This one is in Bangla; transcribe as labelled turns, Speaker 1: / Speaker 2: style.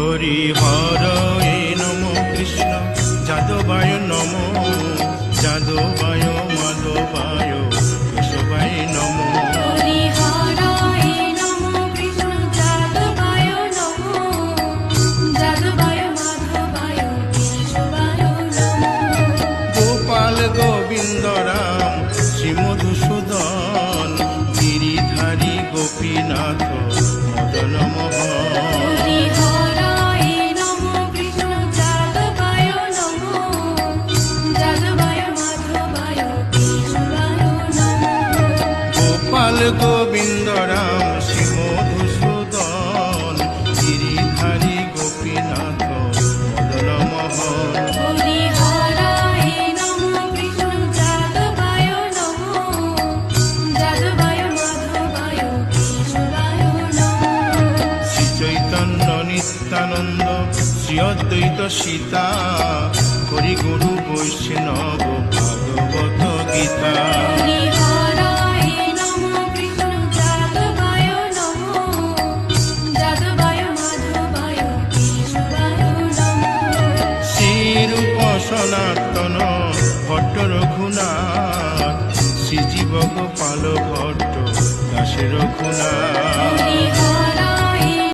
Speaker 1: হরি হর এ নম কৃষ্ণ। যাদবায় নম যাদবায় মাধবায় কেশবায় নম। গোপাল গোবিন্দ রাম শ্রী মধুসূদন গিরিধারী গোপীনাথ। গোবিন্দ রাম শ্রী মধুসূদন গিরিধারী গোপীনাথ মদন মোহন। চৈতন্য নিত্যানন্দ শ্রী অদ্বৈত সীতা হরি গুরু বৈষ্ণব ভাগবত গীতা। সনাতন ভট্ট রঘুনাথ। শ্রীজীব গোপাল ভট্ট দাসের রঘুনাথ।